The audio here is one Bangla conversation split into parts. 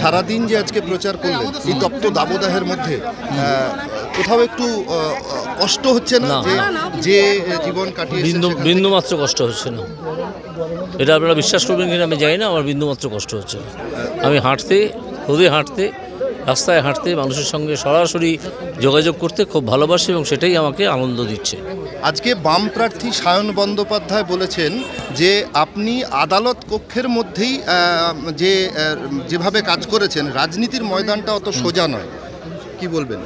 সারাদিন যে আজকে প্রচার করলেন এই তপ্ত দাবদাহের মধ্যে কোথাও একটু কষ্ট হচ্ছে না। যে জীবন কাটিয়ে বিন্দু বিন্দু মাত্র কষ্ট হচ্ছে না। এটা আপনারা বিশ্বাস করবেন কিনা আমি জানি না আমার বিন্দু মাত্র কষ্ট হচ্ছে না। আমি হাঁটতে রোদে হাঁটতে রাস্তায় হাঁটতে মানুষের সঙ্গে সরাসরি যোগাযোগ করতে খুব ভালোবাসি এবং সেটাই আমাকে আনন্দ দিচ্ছে। আজকে বাম প্রার্থী সায়ন বন্দ্যোপাধ্যায় বলেছেন যে আপনি আদালত কক্ষের মধ্যেই যে যেভাবে কাজ করেছেন রাজনীতির ময়দানটা অত সোজা নয়। কি বলবেন?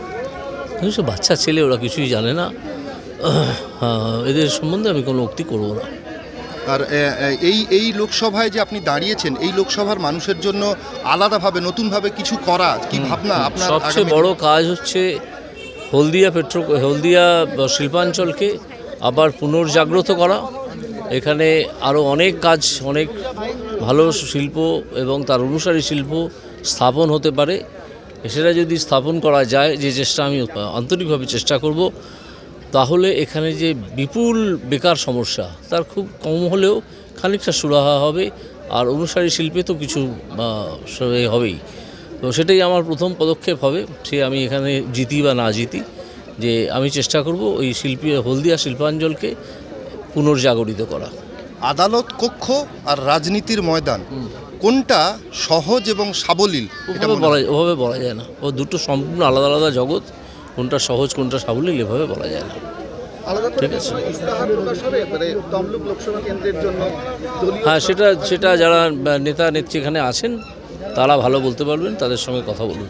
বাচ্চা ছেলে ওরা কিছুই জানে না। এদের সম্বন্ধে আমি কোনো উক্তি করব না। আর এই এই লোকসভায় যে আপনি দাঁড়িয়েছেন এই লোকসভার মানুষের জন্য আলাদাভাবে নতুনভাবে কিছু করা কি ভাবনা আপনার সবচেয়ে বড় কাজ হচ্ছে হলদিয়া পেট্রো হলদিয়া শিল্পাঞ্চলকে আবার পুনর্জাগ্রত করা। এখানে আরও অনেক কাজ অনেক ভালো শিল্প এবং তার অনুসারী শিল্প স্থাপন হতে পারে। সেটা যদি স্থাপন করা যায় যে চেষ্টা আমি আন্তরিকভাবে চেষ্টা করব তাহলে এখানে যে বিপুল বেকার সমস্যা তার খুব কম হলেও খানিকটা সুরাহা হবে আর অনুসারী শিল্পে তো কিছু হবেই। তো সেটাই আমার প্রথম পদক্ষেপ হবে সে আমি এখানে জিতি বা না জিতি যে আমি চেষ্টা করব ওই শিল্পী হলদিয়া শিল্পাঞ্চলকে পুনর্জাগরিত করা। আদালত কক্ষ আর রাজনীতির ময়দান কোনটা সহজ এবং সাবলীল ওভাবে বলা ওভাবে বলা যায় না। ও দুটো সম্পূর্ণ আলাদা আলাদা জগৎ কোনটা সহজ কোনটা সাবলীল এভাবে বলা যায় না। ঠিক আছে। মানে হ্যাঁ সেটা সেটা যারা নেতা নেত্রী এখানে আছেন তারা ভালো বলতে পারবেন তাদের সঙ্গে কথা বলুন।